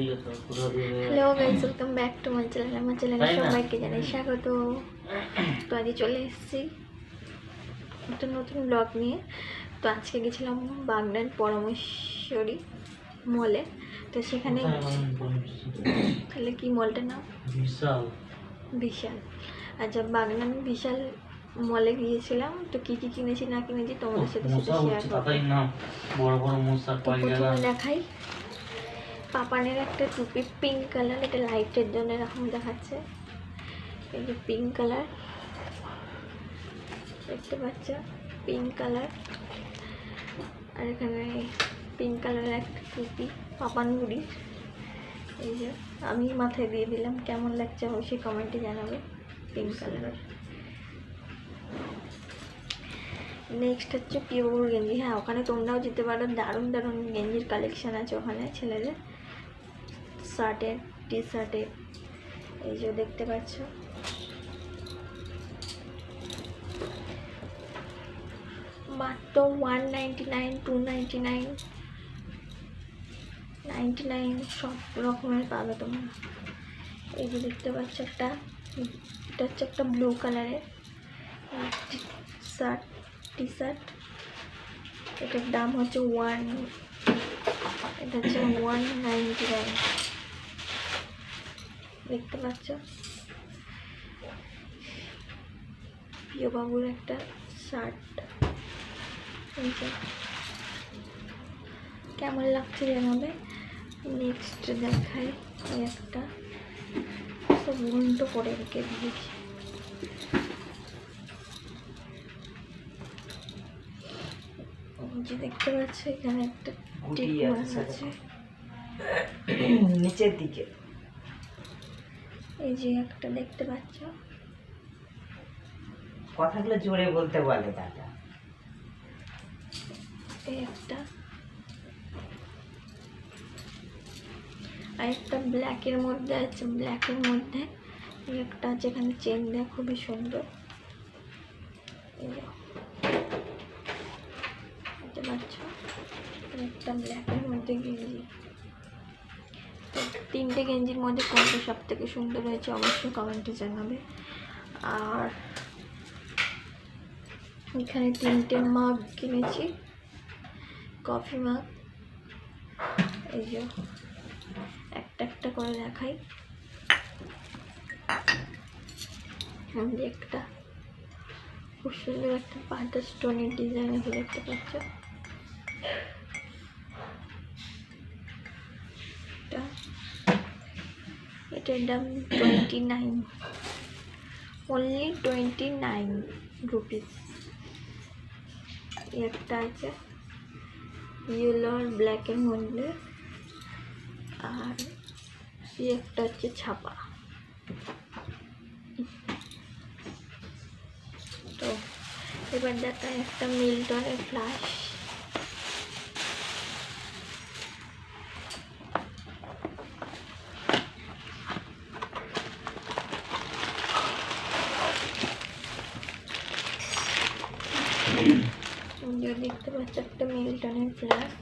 Hello guys welcome back to my channel আমার চ্যানেলে? সবাইকে জানাই স্বাগত তো আজকে চলে এসেছি একটা নতুন ব্লগ নিয়ে। তো আজকে গেছিলাম বাগনান পরমেশ্বরী মলে। তো সেখানে তাহলে কি মলটার নাম? বিশাল। বিশাল। আচ্ছা বাগনান বিশাল মলে গিয়েছিলাম। তো কী কী কিনেছি না কিনেছি তোমাদের সাথে সেটা শেয়ার করব। দেখাই। পাপানের একটা টুপি পিঙ্ক কালার এটা লাইটের জন্য এরকম দেখাচ্ছে। যে পিঙ্ক কালার দেখতে পাচ্ছ? পিঙ্ক কালার আর এখানে পিঙ্ক কালারের একটা টুপি, পাপান বুড়ির এই যে, আমি মাথায় দিয়ে দিলাম, কেমন লাগছে অবশ্যই কমেন্টে জানাবে পিঙ্ক কালারের নেক্সট হচ্ছে পিওর গেঞ্জি। হ্যাঁ ওখানে তোমরাও যেতে পারো, দারুণ দারুণ গেঞ্জির কালেকশান আছে ওখানে ছেলেদের। শার্টের টি শার্টের এই যে দেখতে পাচ্ছ। মাত্র one ninety nine to ninety nine ninety nine সব রকমের পাবে তোমরা। এই যে দেখতে পাচ্ছ একটা, এটা হচ্ছে একটা ব্লু কালারের শার্ট টি শার্ট এটার দাম হচ্ছে ওয়ান এটা হচ্ছে ওয়ান নাইনটি নাইন দেখতে পাচ্ছ? প্রিয়বাবুর একটা শার্ট কেমন লাগছে জানাবে? নেক্সট দেখায় একটা। সব উল্টো করে রেখে দিয়েছি। যে দেখতে পাচ্ছ এখানে একটা। আছে নিচের দিকে। এই যে একটা দেখতে পাচ্ছ। কথাগুলো জোরে বলতে বলে দাদা। এই একটা। আর একটা ব্ল্যাকের মধ্যে আছে ব্ল্যাকের মধ্যে এই একটা আছে এখানে চেন দেয় খুবই সুন্দর। দেখতে পাচ্ছ? একটা ব্ল্যাকের মধ্যে গেঞ্জি তো তিনটে গেঞ্জির মধ্যে কোনটা সব থেকে সুন্দর হয়েছে অবশ্যই কমেন্টে জানাবে। আর এখানে তিনটে মাগ কিনেছি। কফি মাগ এই যে একটা একটা করে দেখাই। একটা খুব সুন্দর একটা পাটা স্টোনের ডিজাইন দেখতে পাচ্ছ এটা nine only twenty nine rupees একটা আছে. ইয়েলো আর ব্ল্যাকের মধ্যে। আর একটা হচ্ছে ছাপা। তো, এবার দেখা একটা মিল্টনের ফ্লাশ যে দেখতে পাচ্ছ একটা মিল্টনের ফ্লাস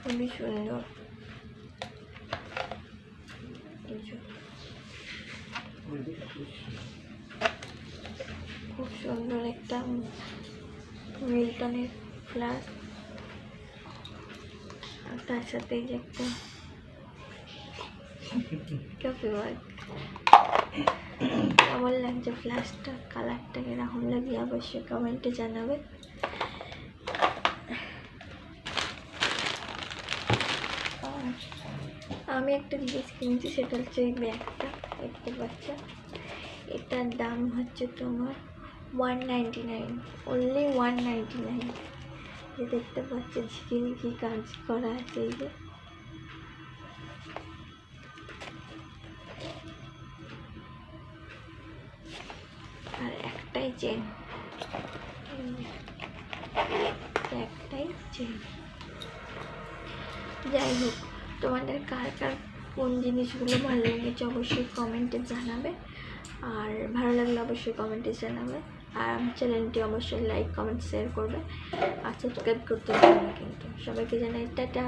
খুবই সুন্দর। খুব সুন্দর একটা মিল্টনের ফ্লাস আর তার সাথে যে একটা কফি ওয়ার্ক কেমন লাগছে ফ্ল্যাশটা কালারটা কীরকম লাগে অবশ্যই কমেন্টে জানাবে। আমি একটা জিনিস কিনেছি, সেটা হচ্ছে এই ব্যাগটা, দেখতে পাচ্ছ? এটার দাম হচ্ছে তোমার one ninety nine only one ninety nine দেখতে পাচ্ছ ঝিকিমিকি কাজ করা আছে এই যে। চেন একটাই চেন যাই হোক, তোমাদের কার কার কোন জিনিসগুলো ভালো লেগেছে অবশ্যই কমেন্টে জানাবে। আর ভালো লাগলে অবশ্যই কমেন্টে জানাবে। আর আমার চ্যানেলটি অবশ্যই লাইক কমেন্ট শেয়ার করবে। আর সাবস্ক্রাইব করতে না কিন্তু। সবাইকে জানাই, টাটা!